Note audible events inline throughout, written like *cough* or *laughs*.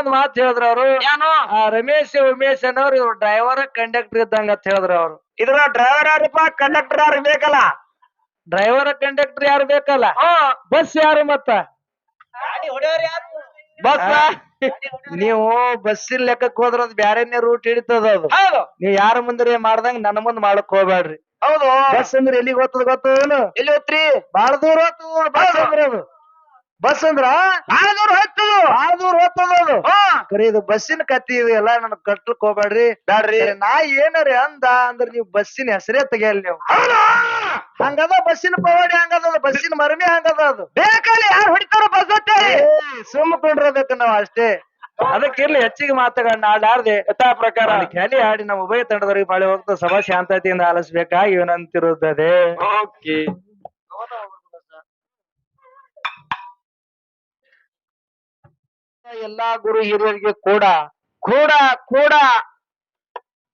ಇನ್ನೊಂದ್ ಮಾತ್ ಹೇಳಿದ್ರ ಅವರು. ಏನು ಆ ರಮೇಶ್ ಉಮೇಶ್ ಅನ್ನೋರು ಇವ್ರು ಡ್ರೈವರ್ ಕಂಡಕ್ಟರ್ ಇದ್ದಂಗ ಅಂತ ಹೇಳಿದ್ರ ಅವ್ರು. ಇದ್ರ ಡ್ರೈವರ್ ಯಾರಪ್ಪ? ಕಂಡಕ್ಟರ್ ಯಾರು ಬೇಕಲ್ಲ? ಡ್ರೈವರ್ ಕಂಡಕ್ಟರ್ ಯಾರು ಬೇಕಲ್ಲ? ಹ್ಮ್ ಬಸ್ ಯಾರು ಮತ್ತ? ಬಸ್ ಆ? *laughs* ನೀವು ಬಸ್ಸಿನ ಲೆಕ್ಕಕ್ಕೆ ಹೋದ್ರ ಅದ್ ಬ್ಯಾರೆನೇ ರೂಟ್ ಹಿಡಿತದ ಅದು. ಹೌದು. ನೀವ್ ಯಾರ ಮುಂದ್ರೆ ಮಾಡ್ದಂಗ ನನ್ನ ಮುಂದ್ ಮಾಡಕ್ ಹೋಗ್ಬೇಡ್ರಿ. ಹೌದು. ಬಸ್ ಅಂದ್ರೆ ಎಲ್ಲಿ ಹೋಗ್ತದ ಗೊತ್ತು ಎಲ್ಲಿ ಹೋತ್ರಿ? ಬಾಳ ದೂರ ಹೋಗ್ತದ ಬಸ್ ಅಂದ್ರೆ ಅದು. ಬಸ್ ಅಂದ್ರ ಬಾಳ ದೂರ ಇದು ಬಸ್ಸಿನ ಕತ್ತಿ ಇದು ಎಲ್ಲ ನನ್ ಕಟ್ಲಕ್ ಹೋಗ್ಬೇಡ್ರಿ. ಬ್ಯಾಡ್ರಿ. ನಾ ಏನಾರ ಅಂದ ಅಂದ್ರ ನೀವು ಬಸ್ಸಿನ ಹೆಸರೇ ತೆಗಿಯಲ್ಲ ನೀವು. ಹಂಗದ ಬಸ್ಸಿನ ಪವಾಡಿ ಹಂಗದ ಬಸ್ಸಿನ ಮರಮಿ ಹಂಗದ ಅದು. ಬೇಕಲ್ಲಿ ಯಾರು ಹೊಡಿತಾರ ಬಸ್ ಸುಮ್ಮ ಕೊಂಡ್ರದಕ್ಕೆ ನಾವ್ ಅಷ್ಟೇ. ಅದಕ್ಕಿರ್ಲಿ ಹೆಚ್ಚಿಗೆ ಮಾತುಗಳನ್ನ ಆಡಾರ್ದೆ ಯಥಾ ಪ್ರಕಾರ. ಖಾಲಿ ಆಡಿ ನಮ್ಮ ಉಭಯ ತಂಡದವರಿಗೆ ಬಾಳೆ ಹೋಗ್ತಾ ಸಭಾ ಶಾಂತತೆಯಿಂದ ಆಲಿಸ್ಬೇಕಾಗಿ ಇವನಂತಿರುತ್ತದೆ ಓಕೆ. ಎಲ್ಲಾ ಗುರು ಹಿರಿಯರಿಗೆ ಕೂಡ ಕೂಡ ಕೂಡ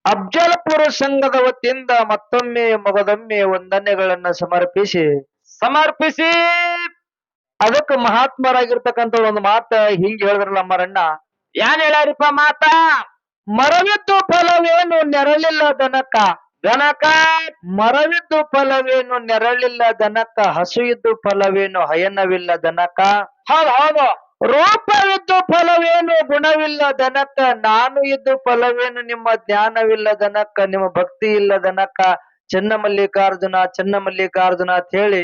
ಅಫ್ಜಲ್ಪುರ ಸಂಘದ ವತಿಯಿಂದ ಮತ್ತೊಮ್ಮೆ ಮಗದೊಮ್ಮೆ ವಂದನೆಗಳನ್ನ ಸಮರ್ಪಿಸಿ ಸಮರ್ಪಿಸಿ. ಅದಕ್ಕೆ ಮಹಾತ್ಮರಾಗಿರ್ತಕ್ಕಂಥ ಒಂದು ಮಾತ ಹಿಂಗ್ ಹೇಳಿದ್ರಲ್ಲ ಮರಣ್ಣ ಏನ್ ಹೇಳಾರಿಪ್ಪ ಮಾತ? ಮರವಿದ್ದು ಫಲವೇನು ನೆರಳಿಲ್ಲ ದನಕ ದನಕ ಮರವಿದ್ದು ಫಲವೇನು ನೆರಳಿಲ್ಲ ದನಕ ಹಸು ಇದ್ದು ಫಲವೇನು ಹಯನವಿಲ್ಲ ದನಕ ಹೌದು ಹೌದು. ರೂಪವಿದ್ದು ಫಲವೇನು ಗುಣವಿಲ್ಲ ದನಕ್ಕ ನಾನು ಇದ್ದು ಫಲವೇನು? ನಿಮ್ಮ ಜ್ಞಾನವಿಲ್ಲ ದನಕ್ಕ ನಿಮ್ಮ ಭಕ್ತಿ ಇಲ್ಲ ದನಕ್ಕ ಚೆನ್ನ ಮಲ್ಲಿಕಾರ್ಜುನ ಚೆನ್ನ ಮಲ್ಲಿಕಾರ್ಜುನ ಅಂತ ಹೇಳಿ.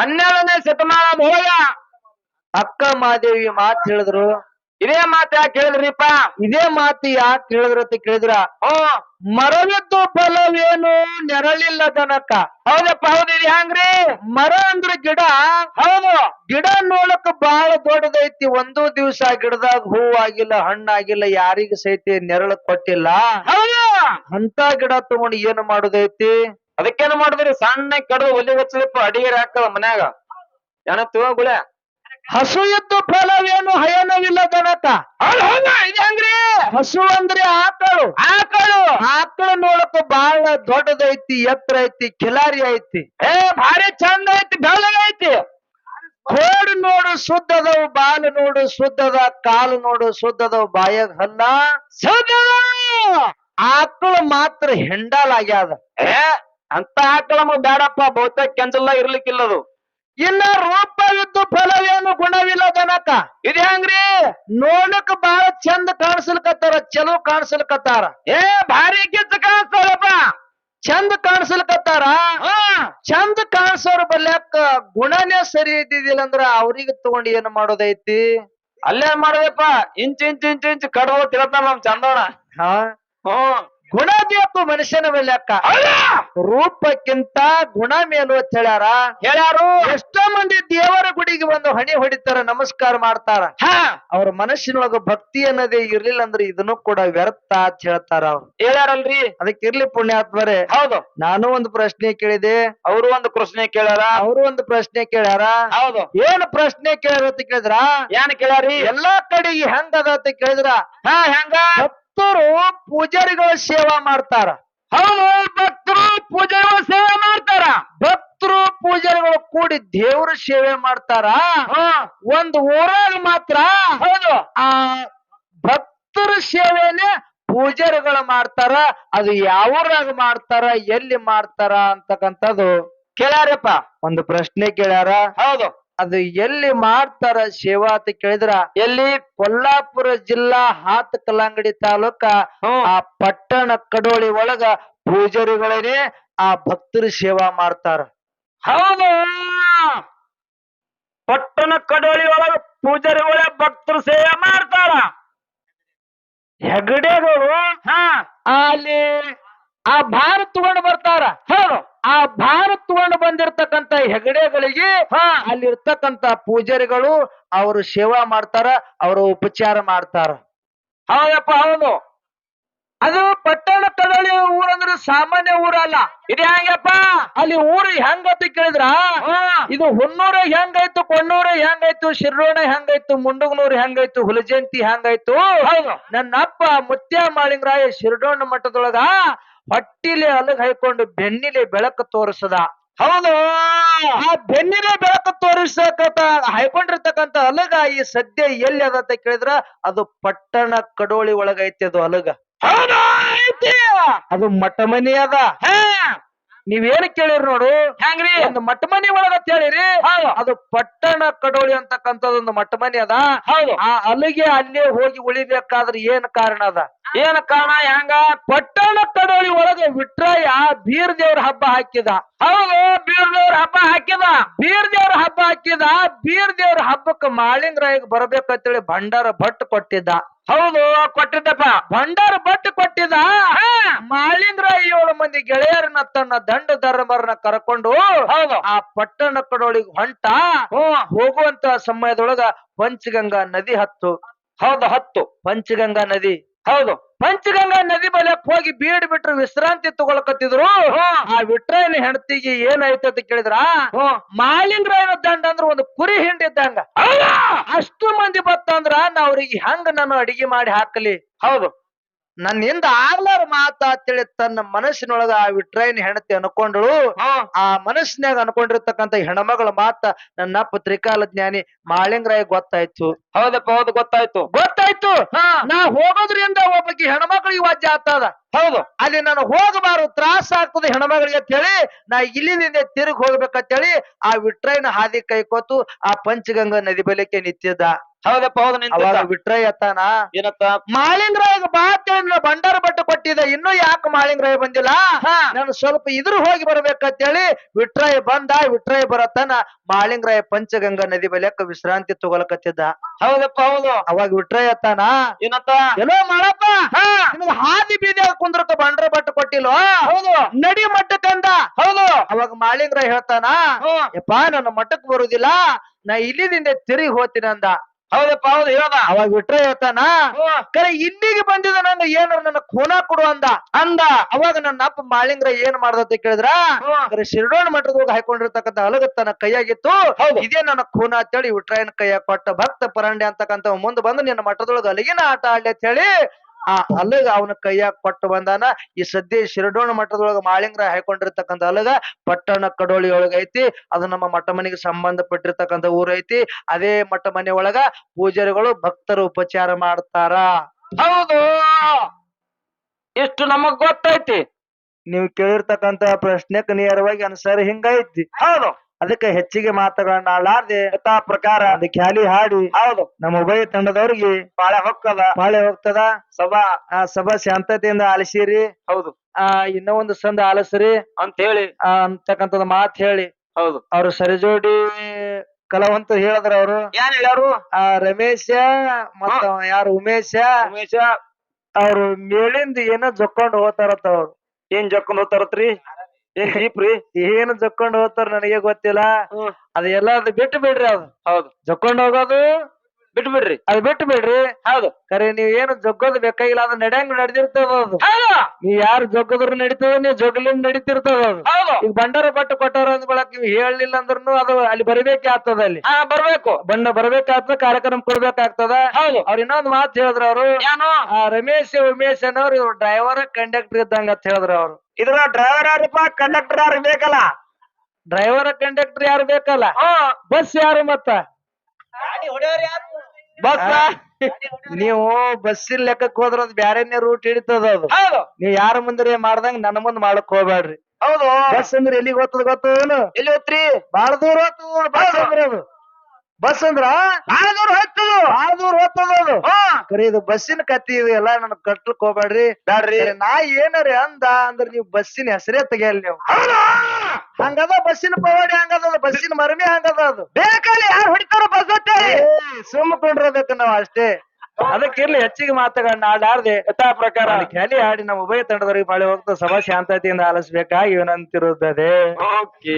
ಹನ್ನೆರಡನೇ ಶತಮಾನ ಶತಮಾನದೊಳಗ ಅಕ್ಕ ಮಹಾದೇವಿ ಮಾತು ಹೇಳಿದ್ರು. ಇದೇ ಮಾತು ಯಾಕೆ ಹೇಳಿದ್ರಿಪ್ಪ? ಇದೇ ಮಾತು ಯಾಕೆ ಹೇಳಿದ್ರು ಅಂತ ಕೇಳಿದ್ರ? ಓ ಮರವಿದ್ದು ಫಲವೇನು ನೆರಳಿಲ್ಲ ದನಕ್ಕ ಹೌದಪ್ಪ, ಹೌದು, ಇದು ಹೆಂಗ್ರಿ ಮರ ಅಂದ್ರ ಗಿಡ. ಹೌದು, ಗಿಡ ನೋಡಕ್ ಬಹಳ ದೊಡ್ಡದೈತಿ ಒಂದು ದಿವಸ ಗಿಡದಾಗ ಹೂವಾಗಿಲ್ಲ ಹಣ್ಣಾಗಿಲ್ಲ ಯಾರಿಗ ಸಹಿತ ನೆರಳು ಕೊಟ್ಟಿಲ್ಲ. ಅಂತ ಗಿಡ ತಗೊಂಡು ಏನ್ ಮಾಡುದೈತಿ? ಅದಕ್ಕೇನು ಮಾಡಿದ್ರಿ? ಸಣ್ಣ ಕಡದು ಒಲಿ ಹಚ್ಚಲಿಪ್ಪ ಅಡಿಗೆ ಹಾಕದ ಮನ್ಯಾಗ. ಏನ ತಗೋಗುಳೆ ಹಸು ಇದ್ದು ಫಲವೇನು ಹಯನವಿಲ್ಲ ದನತ ಇದ್ರಿ ಹೆಂಗ್ರಿ ಹಸು ಅಂದ್ರೆ ಆಕಳು. ಆಕಳು. ಆಕಳು ನೋಡಕ್ ಬಹಳ ದೊಡ್ಡದೈತಿ ಎತ್ತರ ಐತಿ ಖಿಲಾರಿ ಐತಿ. ಏ ಭಾರಿ ಚಂದ ಐತಿ ಬೆಳ್ಳಗ ಐತಿ. ಕೋಡು ನೋಡು ಸುದ್ದದವು ಬಾಲು ನೋಡು ಶುದ್ಧದ ಕಾಲು ನೋಡು ಶುದ್ಧದವು ಬಾಯಾಗ ಹಲ್ಲ. ಆಕಳ ಮಾತ್ರ ಹೆಂಡಾಲಾಗ್ಯಾದ ಏ ಅಂತ ಆಕಳ ನಮಗ್ ಬೇಡಪ್ಪ ಬಹುತೇಕ ಕೆಂಚಲ್ಲ ಇರ್ಲಿಕ್ಕಿಲ್ಲದು. ಇನ್ನ ರೂಪವಿದ್ದು ಫಲವೇನು ಗುಣವಿಲ್ಲ ಜನಕ ಇದ ಹೆಂಗ್ರಿ? ನೋಡಕ್ ಬಹಳ ಚಂದ ಕಾಣಿಸ್ಲಿಕತ್ತಾರ ಚಲೋ ಕಾಣಿಸ್ಲಿಕತ್ತಾರ. ಏ ಭಾರಿ ಕಿಚ್ಚ ಕಾಣಿಸ್ತಾರಪ್ಪ ಚಂದ ಕಾಣಿಸ್ಲಿಕತ್ತಾರ? ಚಂದ ಕಾಣಿಸೋರ್ ಬರ್ಲ್ಯಾಕ ಗುಣನೇ ಸರಿ ಇದ್ದಿದ್ದಿಲ್ಲ ಅಂದ್ರ ಅವ್ರಿಗೆ ತಗೊಂಡ್ ಏನ್ ಮಾಡೋದೈತಿ? ಅಲ್ಲೇ ಮಾಡದಪ್ಪ ಇಂಚ್ ಇಂಚ್ ಇಂಚ್ ಇಂಚ್ ಕಡ್ದು ತಿಳತಾನ ನಮ್ ಚಂದೋಣ ಹಾ. ಹ್ಮ್. ಗುಣ ಬೇಕು ಮನುಷ್ಯನ ಮೇಲೆ? ರೂಪಕ್ಕಿಂತ ಗುಣ ಮೇಲು ಅಂತ ಹೇಳ್ಯಾರ. ಹೇಳ್ಯಾರು? ಎಷ್ಟೋ ಮಂದಿ ದೇವರ ಗುಡಿಗೆ ಬಂದು ಹಣಿ ಹೊಡಿತಾರ ನಮಸ್ಕಾರ ಮಾಡ್ತಾರ. ಹಾ. ಅವ್ರ ಮನಸ್ಸಿನೊಳಗ ಭಕ್ತಿ ಅನ್ನೋದೇ ಇರ್ಲಿಲ್ಲ ಅಂದ್ರೆ ಇದನ್ನು ಕೂಡ ವ್ಯರ್ಥ ಅಂತ ಹೇಳ್ತಾರ ಅವ್ರು. ಹೇಳ್ಯಾರಲ್ರಿ? ಅದಕ್ಕೆ ಇರ್ಲಿ ಪುಣ್ಯಾತ್ಮರೇ. ಹೌದು. ನಾನು ಒಂದು ಪ್ರಶ್ನೆ ಕೇಳಿದೆ. ಅವರು ಒಂದು ಪ್ರಶ್ನೆ ಕೇಳ್ಯಾರ? ಅವರು ಒಂದು ಪ್ರಶ್ನೆ ಕೇಳ್ಯಾರ. ಹೌದು. ಏನ್ ಪ್ರಶ್ನೆ ಕೇಳ್ಯಾರ ಅಂತ ಕೇಳಿದ್ರ? ಏನ್ ಕೇಳ್ಯಾರಿ? ಎಲ್ಲಾ ಕಡೆಗೆ ಹೆಂಗದ ಅಂತ ಕೇಳಿದ್ರ? ಹಾ ಹೆಂಗ? ಭಕ್ತರು ಪೂಜಾರಿಗಳ ಸೇವಾ ಮಾಡ್ತಾರ. ಹೌದು ಭಕ್ತರು ಪೂಜಾರಿಗಳ ಸೇವೆ ಮಾಡ್ತಾರ. ಭಕ್ತರು ಪೂಜಾರಿಗಳು ಕೂಡಿ ದೇವರ ಸೇವೆ ಮಾಡ್ತಾರ. ಒಂದ್ ಊರಾಗ ಮಾತ್ರ ಹೌದು. ಆ ಭಕ್ತರ ಸೇವೆನೆ ಪೂಜಾರಿಗಳು ಮಾಡ್ತಾರ. ಅದು ಯಾವ ಊರಾಗ ಮಾಡ್ತಾರ ಎಲ್ಲಿ ಮಾಡ್ತಾರ ಅಂತಕ್ಕಂಥದ್ದು. ಕೇಳ್ಯಾರಪ್ಪ. ಒಂದು ಪ್ರಶ್ನೆ ಕೇಳ್ಯಾರ. ಹೌದು. ಅದು ಎಲ್ಲಿ ಮಾಡ್ತಾರ ಸೇವಾ ಅಂತ ಕೇಳಿದ್ರ ಎಲ್ಲಿ ಕೊಲ್ಲಾಪುರ ಜಿಲ್ಲಾ ಹಾತ್ ಕಲ್ಲಂಗಡಿ ತಾಲೂಕ ಆ ಪಟ್ಟಣ ಕಡೋಳಿ ಒಳಗ ಪೂಜಾರಿಗಳೇನೆ ಆ ಭಕ್ತರ ಸೇವಾ ಮಾಡ್ತಾರ. ಹೌದು. ಪಟ್ಟಣ ಕಡೋಳಿ ಒಳಗ ಪೂಜಾರಿಗಳ ಭಕ್ತರು ಸೇವಾ ಮಾಡ್ತಾರ. ಹೆಗಡೆಗಳು ಹಾ. ಅಲ್ಲಿ ಆ ಭಾರ ತಗೊಂಡು ಬರ್ತಾರ. ಹೌದು ಆ ಭಾರ ತಗೊಂಡು ಬಂದಿರ್ತಕ್ಕಂತ ಹೆಗಡೆಗಳಿಗೆ ಹಾ ಅಲ್ಲಿರ್ತಕ್ಕಂತ ಪೂಜಾರಿಗಳು ಅವರು ಸೇವಾ ಮಾಡ್ತಾರ ಅವರು ಉಪಚಾರ ಮಾಡ್ತಾರ. ಹೌದಪ್ಪ ಹೌದು. ಅದು ಪಟ್ಟಣ ಕದಳಿ ಊರಂದ್ರೆ ಸಾಮಾನ್ಯ ಊರಲ್ಲ ಇದು ಹೆಂಗಪ್ಪ ಅಲ್ಲಿ ಊರು ಹೆಂಗಂತ ಕೇಳಿದ್ರ? ಇದು ಹುನ್ನೂರ ಹೆಂಗಾಯ್ತು ಕೊಣ್ಣೂರ ಹೆಂಗಾಯ್ತು ಶಿರೋಣ ಹೆಂಗಾಯ್ತು ಮುಂಡುಗನೂರು ಹೆಂಗಾಯ್ತು ಹುಲಜಯಂತಿ ಹೆಂಗಾಯ್ತು ನನ್ನಪ್ಪ ಮುತ್ಯ ಮಾಳಿಂಗರಾಯ ಶಿರಡೋಣ ಮಠದೊಳಗ ಹೊಟ್ಟಿಲೆ ಅಲಗ್ ಹಾಯ್ಕೊಂಡು ಬೆನ್ನಿಲೆ ಬೆಳಕು ತೋರಿಸದ. ಹೌದು. ಆ ಬೆನ್ನಿಲೆ ಬೆಳಕು ತೋರಿಸತಕ್ಕಂತ ಹಾಯ್ಕೊಂಡಿರ್ತಕ್ಕಂತ ಅಲಗ ಈ ಸದ್ಯ ಎಲ್ಲಿ ಅದ ಅಂತ ಕೇಳಿದ್ರ ಅದು ಪಟ್ಟಣ ಕಡೋಳಿ ಒಳಗೈತಿ ಅದು ಅಲಗ. ಅದು ಮಠ ಮನಿ ಅದ. ನೀವೇನು ಕೇಳಿರಿ ನೋಡು? ಹೆಂಗ್ರಿ ಒಂದು ಮಠ ಮನಿ ಒಳಗ ಅಂತ ಹೇಳಿರಿ. ಅದು ಪಟ್ಟಣ ಕಡೋಳಿ ಅಂತಕ್ಕಂಥದ್ದೊಂದು ಮಠ ಮನಿ ಅದ. ಹೌದು. ಆ ಅಲಗೆ ಅಲ್ಲೇ ಹೋಗಿ ಉಳಿಬೇಕಾದ್ರೆ ಏನ್ ಕಾರಣ ಅದ? ಏನ್ ಕಾರಣ ಹೆಂಗ? ಪಟ್ಟಣ ಕಡೋಳಿ ಒಳಗೆ ವಿಟ್ರಯ್ಯ ಬೀರ್ ದೇವ್ರ ಹಬ್ಬ ಹಾಕಿದ. ಹೌದು ಬೀರ್ದವ್ರ ಹಬ್ಬ ಹಾಕಿದ. ಬೀರ್ ದೇವ್ರ ಹಬ್ಬ ಹಾಕಿದ. ಬೀರ್ ದೇವ್ರ ಹಬ್ಬಕ್ಕೆ ಮಾಳಿಂಗರಾಯಿಗೆ ಬರ್ಬೇಕಂತೇಳಿ ಭಂಡಾರ ಭಟ್ ಕೊಟ್ಟಿದ್ದ. ಹೌದು ಕೊಟ್ಟಿದ್ದಪ್ಪ. ಭಂಡಾರ ಭಟ್ ಕೊಟ್ಟಿದ್ದ. ಮಾಳಿಂಗರಾಯಿ ಏಳು ಮಂದಿ ಗೆಳೆಯರನ್ನ ತನ್ನ ದಂಡ ಧರ್ಮರನ್ನ ಕರ್ಕೊಂಡು ಹೌದು. ಆ ಪಟ್ಟಣ ಕಡೋಳಿಗೆ ಹೊಂಟ. ಹೋಗುವಂತ ಸಮಯದೊಳಗ ಪಂಚಗಂಗಾ ನದಿ ಹತ್ತು. ಹೌದು ಹತ್ತು. ಪಂಚಗಂಗಾ ನದಿ ಹೌದು. ಪಂಚಗಂಗಾ ನದಿ ಬಲೆ ಹೋಗಿ ಬೀಡ್ ಬಿಟ್ರು ವಿಶ್ರಾಂತಿ ತಗೊಳಕತ್ತಿದ್ರು. ಆ ವಿಟ್ರಾಯನ ಹೆಂಡತಿಗೆ ಏನಾಯ್ತು ಅಂತ ಕೇಳಿದ್ರ? ಮಾಲಿಂಗ್ರಾಯನ ದಂಡ ಅಂದ್ರ ಒಂದು ಕುರಿ ಹಿಂಡಿದ್ದಂಗ ಅಷ್ಟು ಮಂದಿ ಬತ್ತಂದ್ರ ನಾ ಅವ್ರಿಗೆ ಹೆಂಗ ನಾನು ಅಡಿಗೆ ಮಾಡಿ ಹಾಕಲಿ. ಹೌದು. ನನ್ನಿಂದ ಆಗ್ಲಾರ ಮಾತ ಅಂತೇಳಿ ತನ್ನ ಮನಸ್ಸಿನೊಳಗ ಆ ವಿಟ್ರೈನ್ ಹೆಣತಿ ಅನ್ಕೊಂಡಳು. ಆ ಮನಸ್ಸಿನಾಗ ಅನ್ಕೊಂಡಿರ್ತಕ್ಕಂತ ಹೆಣಮಗಳ ಮಾತ ನನ್ನ ತ್ರಿಕಾಲ ಜ್ಞಾನಿ ಮಾಳಿಂಗರಾಯ ಗೊತ್ತಾಯ್ತು. ಹೌದಪ್ಪ ಹೌದು ಗೊತ್ತಾಯ್ತು. ಗೊತ್ತಾಯ್ತು. ಹಾ. ನಾ ಹೋಗೋದ್ರಿಂದ ಒಬ್ಬಕ್ಕೆ ಹೆಣ್ಮಕ್ಳಿಗೆ ವಾಜ್ಯ ಆಗ್ತದ ಹೌದು. ಅಲ್ಲಿ ನಾನು ಹೋಗಬಾರು ತ್ರಾಸ ಆಗ್ತದೆ ಹೆಣ್ಮಗಳಿಗೆ ಅಂತ ಹೇಳಿ ನಾ ಇಲ್ಲಿಂದ ತಿರುಗಿ ಹೋಗ್ಬೇಕಂತೇಳಿ ಆ ವಿಟ್ರೈನ ಹಾದಿ ಕೈಕೋತು ಆ ಪಂಚಗಂಗಾ ನದಿ ಬಲಿಕೆ ನಿಂತಿದ್ದ. ಹೌದಪ್ಪ ಹೌದು ಅವಾಗ ವಿಟ್ರೈ ಅತ್ತಾನ? ಏನತ್ತ? ಮಾಳಿಂಗರಾಯಗ ಬಾ ಅಂತೇಳಿ ಭಂಡಾರ ಬಟ್ಟು ಕೊಟ್ಟಿದೆ ಇನ್ನು ಯಾಕೆ ಮಾಳಿಂಗ್ರಾಯ್ ಬಂದಿಲ್ಲ? ನಾನು ಸ್ವಲ್ಪ ಇದ್ರ ಹೋಗಿ ಬರ್ಬೇಕಂತೇಳಿ ವಿಟ್ರಾಯ್ ಬಂದ ವಿಟ್ರಾಯ್ ಬರತನ ಮಾಳಿಂಗರಾಯ ಪಂಚಗಂಗಾ ನದಿ ಬಲಿಯಕ್ಕ ವಿಶ್ರಾಂತಿ ತಗೊಳಕತ್ತಿದ್ದ? ಹೌದಪ್ಪ ಹೌದು. ಅವಾಗ ವಿಟ್ರಾಯ್ ಅತ್ತಾನ? ಏನತ್ತ? ಎಲ್ಲೋ ಮಾಡಪ್ಪ ನಿಮ್ಗೆ ಹಾದಿ ಬೀದಿಯಾಗ ಕುಂದ್ರಕ ಬಂಡರ ಬಟ್ಟು ಕೊಟ್ಟಿಲ್ಲ? ಹೌದು. ನಡಿ ಮಟ್ಟಕ್ಕಂದ ಹೌದು. ಅವಾಗ ಮಾಳಿಂಗ್ರಾಯ್ ಹೇಳ್ತಾನ ಹ್ಮ್. ಯಪ್ಪ ನನ್ನ ಮಠಕ್ ಬರುದಿಲ್ಲ ನಾ ಇಲ್ಲಿದಿಂದ ತಿರುಗಿ ಹೋಗ್ತೀನಿ ಅಂದ. ಹೌದಪ್ಪ ಹೌದು ಇವಾಗ. ಅವಾಗ ಬಿಟ್ರೆ ಹೇಳ್ತಾನ? ಕರೆ ಇಲ್ಲಿಗೆ ಬಂದಿದ ನಾನು ಏನು ನನ್ನ ಖೂನ ಕೊಡು ಅಂದ. ಅಂದ. ಅವಾಗ ನನ್ನ ಅಪ್ಪ ಮಾಳಿಂಗ್ರ ಏನ್ ಮಾಡ್ದಂತ ಕೇಳಿದ್ರ. ಕರೆ ಶಿರಡೋಣ ಮಠದೊಳಗ ಹಾಕೊಂಡಿರ್ತಕ್ಕಂಥ ಹಲಗ ತನ್ನ ಕೈಯಾಗಿತ್ತು. ಇದೇ ನನ್ನ ಖೂನ ಅಂತೇಳಿ ವಿಟ್ರಾಯನ ಕೈಯಾಗ ಕೊಟ್ಟ ಭಕ್ತ ಪರಂಡೆ ಅಂತಕ್ಕಂಥ ಮುಂದೆ ಬಂದು ನಿನ್ನ ಮಠದೊಳಗ ಅಲಗಿನ ಆಟ ಆಡ್ಲಿ ಅಂತ ಹೇಳಿ ಆ ಅಲಗ ಅವನ ಕೈಯಾಗ ಕೊಟ್ಟು ಬಂದಾನ. ಈ ಸದ್ಯ ಶಿರಡೋಣ ಮಠದೊಳಗ ಮಾಳಿಂಗ್ರ ಹಾಕೊಂಡಿರ್ತಕ್ಕಂಥ ಅಲಗ ಪಟ್ಟಣ ಕಡೋಳಿ ಒಳಗ ಐತಿ. ಅದು ನಮ್ಮ ಮಠ ಮನೆಗೆ ಸಂಬಂಧಪಟ್ಟಿರ್ತಕ್ಕಂಥ ಊರ ಐತಿ. ಅದೇ ಮಠ ಮನೆ ಒಳಗ ಪೂಜಾರಿಗಳು ಭಕ್ತರು ಉಪಚಾರ ಮಾಡ್ತಾರ. ಹೌದು. ಇಷ್ಟು ನಮಗ್ ಗೊತ್ತೈತಿ. ನೀವು ಕೇಳಿರ್ತಕ್ಕಂತ ಪ್ರಶ್ನೆಕ್ ನೇರವಾಗಿ ಅನ್ಸರ್ ಹಿಂಗೈತಿ. ಹೌದು. ಅದಕ್ಕೆ ಹೆಚ್ಚಿಗೆ ಮಾತುಗಳನ್ನ ಆಡಾರ್ದೆ ಯಥಾ ಪ್ರಕಾರ ಅದು ಖ್ಯಾಲಿ ಹಾಡಿ. ಹೌದು. ನಮ್ಮ ಉಭಯ ತಂಡದವ್ರಿಗೆ ಬಾಳೆ ಹೊಕ್ಕದ. ಬಾಳೆ ಹೋಗ್ತದ. ಸಭಾ ಆ ಸಭಾ ಶಾಂತತೆಯಿಂದ ಆಲಿಸಿರಿ. ಹೌದು. ಆ ಇನ್ನೂ ಒಂದು ಸಂದ ಆಲಿಸ್ರಿ. ಅಂತ ಹೇಳಿ ಅಂತಕ್ಕಂಥದ್ದು ಮಾತ್ ಹೇಳಿ. ಹೌದು. ಅವ್ರು ಸರಿಜೋಡಿ ಕಲಾವಂತ ಹೇಳಿದ್ರ ಅವರು. ಏನ್ ಹೇಳ್ಯಾರು? ಆ ರಮೇಶ ಮತ್ತ ಯಾರು ಉಮೇಶ? ಉಮೇಶ. ಅವ್ರು ಮೇಲಿಂದ ಏನೋ ಜೊಕ್ಕೊಂಡು ಹೋಗ್ತಾರತ್ತ ಅವ್ರು. ಏನ್ ಜೊಕ್ಕೊಂಡು ಹೋಗ್ತಾರತ್ರಿ? ಏನ್ ಜೀಪ್ರಿ ಏನು ಜಕ್ಕೊಂಡ್ ಹೋಗ್ತಾರ ನನಗೆ ಗೊತ್ತಿಲ್ಲ. ಅದೆಲ್ಲ ಅದು ಬಿಟ್ಟು ಬಿಡ್ರಿ ಅದು. ಹೌದು. ಜೊಕ್ಕೊಂಡ್ ಹೋಗೋದು ಬಿಟ್ಟು ಬಿಡ್ರಿ ಅದು ಬಿಟ್ಟು ಬಿಡ್ರಿ ಹೌದು. ಕರೆ ನೀವ್ ಏನು ಜಗ್ಗೋದು ಬೇಕಾಗಿಲ್ಲ ಅದು ನಡೆಯಂಗ್ ನಡೆದಿರ್ತದ ಅದು. ಹೌದು. ನೀವ್ ಯಾರು ಜಗ್ಗದ್ರು ನಡೀತದ ನೀವ್ ಜಗ್ಲಿಂದ ನಡೀತಿರ್ತದ ಅದು. ಹೌದು. ಈಗ ಬಂಡಾರ ಬಟ್ಟು ಕೊಟ್ಟಾರ ಅಂದ್ ಬಳಕ್ ನೀವು ಹೇಳಲಿಲ್ಲ ಅಂದ್ರೂ ಅದು ಅಲ್ಲಿ ಬರಬೇಕೇ ಆಗ್ತದ ಅಲ್ಲಿ. ಹಾ ಬರ್ಬೇಕು. ಬಣ್ಣ ಬರ್ಬೇಕಾಗ್ತದ ಕಾರ್ಯಕ್ರಮ ಕೊಡ್ಬೇಕಾಗ್ತದ. ಹೌದು. ಅವ್ರ ಇನ್ನೊಂದ್ ಮಾತು ಹೇಳಿದ್ರ ಅವ್ರು. ಏನು ಆ ರಮೇಶ್ ಉಮೇಶ್ ಅನ್ನೋರು ಇವ್ರು ಡ್ರೈವರ್ ಕಂಡಕ್ಟರ್ ಇದ್ದಂಗ ಅಂತ ಹೇಳಿದ್ರ ಅವ್ರು. ಇದ್ರ ಡ್ರೈವರ್ ಯಾರಪ್ಪ? ಕಂಡಕ್ಟರ್ ಯಾರು ಬೇಕಲ್ಲ? ಡ್ರೈವರ್ ಕಂಡಕ್ಟರ್ ಯಾರು ಬೇಕಲ್ಲ? ಬಸ್ ಯಾರು ಮತ್ತ? ಬಸ್ ನೀವು ಬಸ್ಸಿನ ಲೆಕ್ಕಕ್ ಹೋದ್ರ ಅದು ಬ್ಯಾರೆನೇ ರೂಟ್ ಹಿಡಿತದ ಅದು. ಹೌದು. ನೀವ್ ಯಾರ ಮುಂದ್ರೆ ಮಾಡ್ದಂಗ ನನ್ನ ಮುಂದ್ ಮಾಡಕ್ ಹೋಗ್ಬೇಡ್ರಿ ಹೌದು. ಬಸ್ ಅಂದ್ರೆ ಎಲ್ಲಿ ಹೋಗ್ತದ ಗೊತ್ತೇನು? ಎಲ್ಲಿ ಹೋತ್ರಿ? ಬಾಳ ದೂರ ಹೋಗ್ತದ ಬಸ್ ಅಂದ್ರೆ ಅದು. ಬಸ್ ಅಂದ್ರ? ಬಾಳ ದೂರ ಹೋಗ್ತದ. ಬಾಳ ದೂರ ಹೋಗ್ತದ ಅದು. ಕರೆ ಇದು ಬಸ್ಸಿನ ಕತ್ತಿ ಇದು ಎಲ್ಲಾ ನನ್ ಕಟ್ಲಕ್ ಹೋಗ್ಬೇಡ್ರಿ ಬ್ಯಾಡ್ರಿ. ನಾ ಏನಾರಿ ಅಂದ ಅಂದ್ರ ನೀವು ಬಸ್ಸಿನ ಹೆಸರೇ ತೆಗಿಯಲ್ಲ ನೀವು. ಹಂಗದ ಬಸ್ಸಿನ ಪವಾಡಿ ಹಂಗದ ಅದು ಬಸ್ಸಿನ ಮರಮಿ ಹಂಗದ ಅದು. ಬೇಕಲ್ಲಿ ಯಾರು ಹೊಡಿತಾರ ಬಸ್ ಸುಮ್ಮ ನಾವು ನಾವ್ ಅಷ್ಟೇ. ಅದಕ್ಕಿರ್ಲಿ ಹೆಚ್ಚಿಗೆ ಮಾತುಗಳನ್ನ ಆಡಾರ್ದೆ. ಯಥಾ ಪ್ರಕಾರ. ಖ್ಯಾಲಿ ಆಡಿ ನಮ್ಮ ಉಭಯ ತಂಡದವರಿಗೆ ಬಾಳೆ ಹೋಗ್ತಾ ಸಭಾ ಶಾಂತತೆಯಿಂದ ಆಲಿಸ್ಬೇಕಾ ಇವನಂತಿರುತ್ತದೆ ಓಕೆ